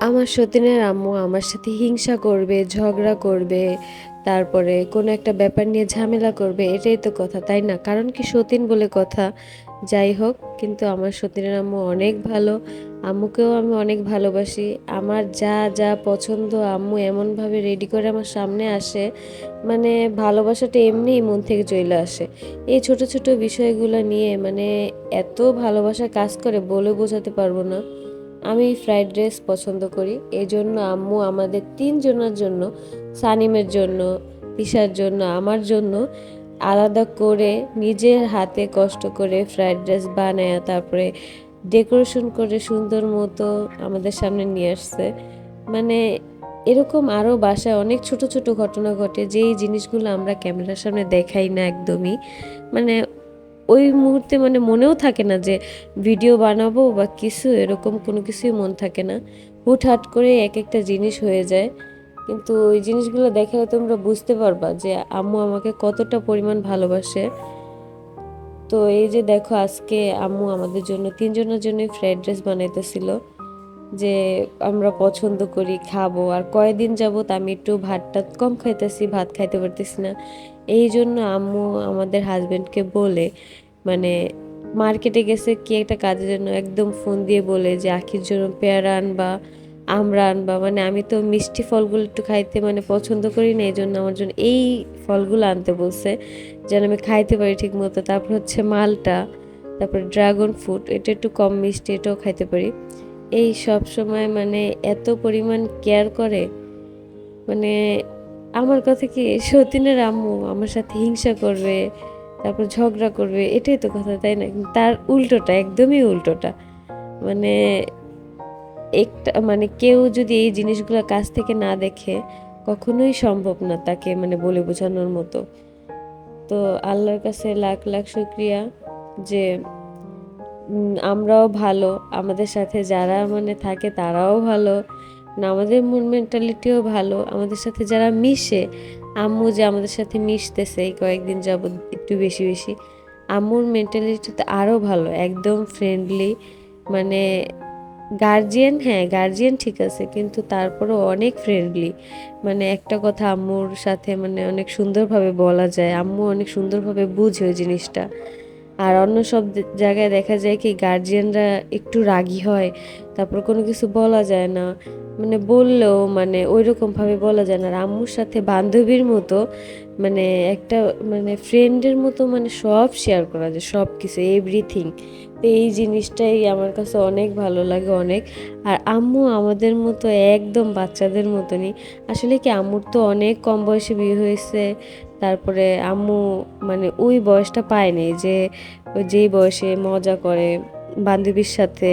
আমার সতীনের আম্মু আমার সাথে হিংসা করবে, ঝগড়া করবে, তারপরে কোনো একটা ব্যাপার নিয়ে ঝামেলা করবে, এটাই তো কথা, তাই না? কারণ কি সতীন বলে কথা? যাই হোক, কিন্তু আমার সতীনের আম্মু অনেক ভালো, আম্মুকেও আমি অনেক ভালোবাসি। আমার যা যা পছন্দ আম্মু এমনভাবে রেডি করে আমার সামনে আসে মানে ভালোবাসাটা এমনিই মন থেকে চলে আসে। এই ছোট ছোট বিষয়গুলো নিয়ে মানে এত ভালোবাসা কাজ করে বলে বোঝাতে পারব না। আমি ফ্রাইড রাইস পছন্দ করি। এই জন্য আম্মু আমাদের তিনজনের জন্য, সানিমের জন্য, তিশার জন্য, আমার জন্য আলাদা করে নিজের হাতে কষ্ট করে ফ্রাইড রাইস বানায়, তারপরে ডেকোরেশন করে সুন্দর মতো আমাদের সামনে নিয়ে আসছে। মানে এরকম আরও বাসায় অনেক ছোট ছোট ঘটনা ঘটে, যেই জিনিসগুলো আমরা ক্যামেরার সামনে দেখাই না একদমই। মানে ওই মুহূর্তে মানে মনেও থাকে না যে ভিডিও বানাবো বা কিছু, এরকম কোনো কিছুই মন থাকে না। হুটহাট করে এক একটা জিনিস হয়ে যায়। কিন্তু ওই জিনিসগুলো দেখে তোমরা বুঝতে পারবা যে আম্মু আমাকে কতটা পরিমাণ ভালোবাসে। তো এই যে দেখো, আজকে আম্মু আমাদের জন্য, তিনজনের জন্যই ফ্রাইড রাইস বানাইতেছিল। যে আমরা পছন্দ করি, খাব আর কয়দিন যাবত আমি একটু ভাতটা কম খাইতেছি, ভাত খাইতে পারতেছি না। এই জন্য আম্মু আমাদের হাজব্যান্ডকে বলে মানে মার্কেটে গেছে কি একটা কাজের জন্য একদম ফোন দিয়ে বলে যে, আখির জন্য পেয়ারা আনবা আমরা আনবা। মানে আমি তো মিষ্টি ফলগুলো একটু খাইতে মানে পছন্দ করি না এই জন্য আমার জন্য এই ফলগুলো আনতে বলছে, যেন আমি খাইতে পারি ঠিক মতো তারপর হচ্ছে মালটা, তারপর ড্রাগন ফ্রুট এটা একটু কম মিষ্টি, এটাও খাইতে পারি। এই সব সময় মানে এত পরিমাণ কেয়ার করে মানে আমার কথা কি সতীনের আম্মু আমার সাথে হিংসা করবে, তারপর ঝগড়া করবে, এটাই তো কথা, তাই না? তার উল্টোটা, একদমই উল্টোটা। মানে একটা মানে কেউ যদি এই জিনিসগুলো কাছ থেকে না দেখে, কখনোই সম্ভব না তাকে মানে বলে বোঝানোর মতো। তো আল্লাহর কাছে লাখ লাখ শুক্রিয়া যে আমরাও ভালো। আমাদের সাথে যারা মানে থাকে তারাও ভালো। আমাদের মন মেন্টালিটিও ভালো। আমাদের সাথে যারা মিশে, আম্মু যে আমাদের সাথে মিশতেছে এই কয়েকদিন যাবত একটু বেশি বেশি, আম্মুর মেন্টালিটিতে আরও ভালো, একদম ফ্রেন্ডলি মানে গার্জিয়ান হ্যাঁ গার্জিয়ান ঠিক আছে, কিন্তু তারপরেও অনেক ফ্রেন্ডলি মানে একটা কথা আম্মুর সাথে মানে অনেক সুন্দরভাবে বলা যায়, আম্মু অনেক সুন্দরভাবে বুঝে ওই জিনিসটা। আর অন্য সব জায়গায় দেখা যায় কি গার্জিয়ানরা একটু রাগী হয়, তারপর কোনো কিছু বলা যায় না। মানে বললেও মানে ওই রকমভাবে বলা যায় না। আর আম্মুর সাথে বান্ধবীর মতো মানে একটা মানে ফ্রেন্ডের মতো মানে সব শেয়ার করা যায়, সব কিছু এভরিথিং তো এই জিনিসটাই আমার কাছে অনেক ভালো লাগে, অনেক। আর আম্মু আমাদের মতো একদম বাচ্চাদের মতনই। আসলে কি আম্মুর তো অনেক কম বয়সে বিয়ে হয়েছে তারপরে আম্মু মানে ওই বয়সটা পায়নি যে যেই বয়সে মজা করে বান্ধবীর সাথে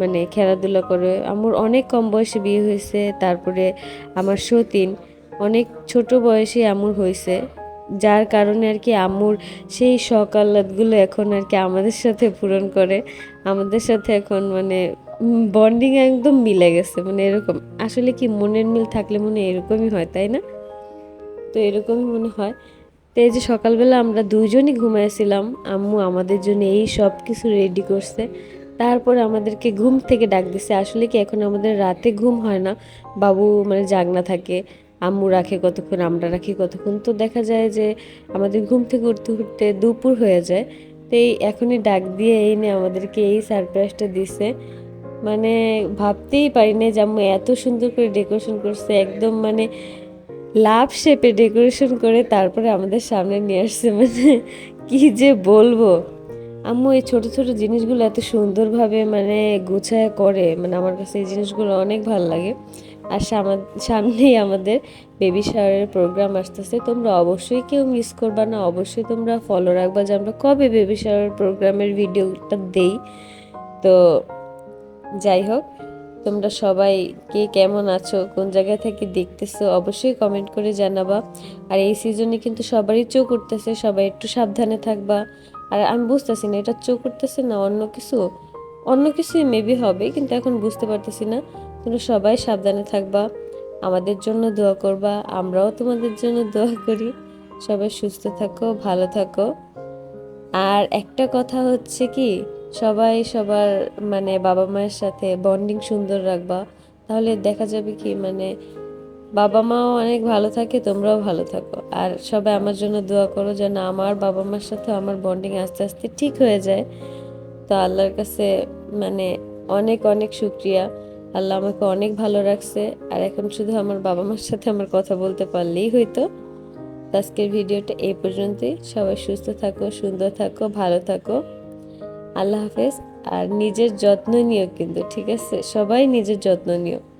মানে খেলাধুলা করে। আম্মুর অনেক কম বয়সে বিয়ে হয়েছে, তারপরে আমার সতীন অনেক ছোট বয়সে আম্মুর হয়েছে, যার কারণে আর কি আম্মুর সেই সকালাতগুলো এখন আর কি আমাদের সাথে পূরণ করে। আমাদের সাথে এখন মানে বন্ডিং একদম মিলে গেছে মানে এরকম। আসলে কি মনের মিল থাকলে মনে এরকমই হয়, তাই না? তো এরকমই মনে হয়। তো এই যে সকালবেলা আমরা দুজনই ঘুমাইছিলাম আম্মু আমাদের জন্য এই সব কিছু রেডি করছে। তারপরে আমাদেরকে ঘুম থেকে ডাক দিছে। আসলে কি এখন আমাদের রাতে ঘুম হয় না, বাবু মানে জাগনা থাকে, আম্মু রাখে কতক্ষণ, আমরা রাখি কতক্ষণ। তো দেখা যায় যে আমাদের ঘুম থেকে উঠতে উঠতে দুপুর হয়ে যায়। তো এই এখনই ডাক দিয়ে এনে আমাদেরকে এই সারপ্রাইজটা দিছে। মানে ভাবতেই পারি না যে আম্মু এত সুন্দর করে ডেকোরেশন করছে, একদম মানে লাভ শেপে ডেকোরেশন করে তারপরে আমাদের সামনে নিয়ে আসছে মানে কি যে বলব? আম্মু, এই ছোট ছোট জিনিসগুলো এত সুন্দরভাবে মানে গুছায় করে মানে আমার কাছে এই জিনিসগুলো অনেক ভালো লাগে। আর সামা- সামনেই আমাদের বেবি শাওয়ারের প্রোগ্রাম আসতেছে, তোমরা অবশ্যই কেউ মিস করবা না, অবশ্যই তোমরা ফলো রাখবা যে আমরা কবে বেবি শাওয়ার প্রোগ্রামের ভিডিওটা দেই। তো যাই হোক তোমরা সবাই কে কেমন আছো, কোন জায়গা থেকে দেখতেছো, অবশ্যই কমেন্ট করে জানাবা। আর এই সিজনে কিন্তু সবারই চোখ উঠতেছে, সবাই একটু সাবধানে থাকবা। আর আমি বুঝতেছি না, এটা চোখ উঠতেছে না, অন্য কিছু? অন্য কিছুই মেবি হবে, কিন্তু এখন বুঝতে পারতেছি না। তোমরা সবাই সাবধানে থাকবা, আমাদের জন্য দোয়া করবা, আমরাও তোমাদের জন্য দোয়া করি। সবাই সুস্থ থাকো, ভালো থাকো। আর একটা কথা হচ্ছে কি সবাই সবার মানে বাবা মায়ের সাথে বন্ডিং সুন্দর রাখবা। তাহলে দেখা যাবে কি মানে বাবা মাও অনেক ভালো থাকে, তোমরাও ভালো থাকো। আর সবাই আমার জন্য দোয়া করো যেন আমার বাবা মার সাথে আমার বন্ডিং আস্তে আস্তে ঠিক হয়ে যায়। তো আল্লাহর কাছে মানে অনেক অনেক শুক্রিয়া। আল্লাহ আমাকে অনেক ভালো রাখছে। আর এখন শুধু আমার বাবা মার সাথে আমার কথা বলতে পারলেই হইতো। আজকের ভিডিওটা এই পর্যন্তই। সবাই সুস্থ থাকো, সুন্দর থাকো, ভালো থাকো। আল্লাহ হাফেজ আর নিজের যত্ন নিও কিন্তু ঠিক আছে? সবাই নিজের যত্ন নিও।